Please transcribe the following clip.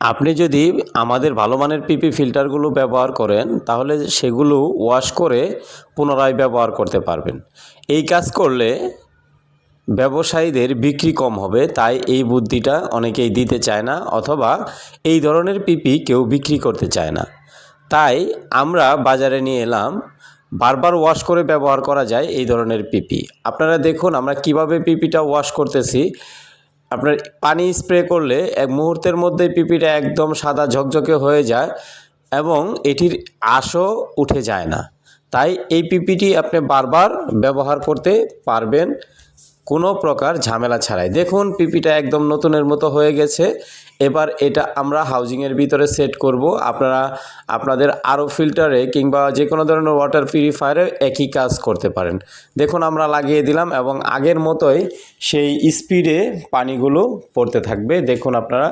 আপনি যদি আমাদের ভালো মানের পিপি ফিল্টারগুলো ব্যবহার করেন, তাহলে সেগুলো ওয়াশ করে পুনরায় ব্যবহার করতে পারবেন। এই কাজ করলে ব্যবসায়ীদের বিক্রি কম হবে, তাই এই বুদ্ধিটা অনেকেই দিতে চায় না, অথবা এই ধরনের পিপি কেউ বিক্রি করতে চায় না। তাই আমরা বাজারে নিয়ে এলাম, বারবার ওয়াশ করে ব্যবহার করা যায় এই ধরনের পিপি আপনারা দেখুন আমরা কীভাবে পিপিটা ওয়াশ করতেছি। আপনার পানি স্প্রে করলে এক মুহূর্তের মধ্যে পিপিটা একদম সাদা ঝকঝকে হয়ে যায় এবং এটির আঁশও উঠে যায় না। তাই এই পিপিটি আপনি বারবার ব্যবহার করতে পারবেন। কোনো প্রকার ঝামেলা ছাড়াই। দেখুন, পিপিটা একদম নতুনের মতো হয়ে গেছে। এবার এটা আমরা হাউজিংয়ের ভিতরে সেট করব। আপনারা, আপনাদের আরও ফিল্টারে কিংবা যে কোনো ধরনের ওয়াটার পিউরিফায়ারে একই কাজ করতে পারেন। দেখুন, আমরা লাগিয়ে দিলাম এবং আগের মতোই সেই স্পিডে পানিগুলো পড়তে থাকবে। দেখুন আপনারা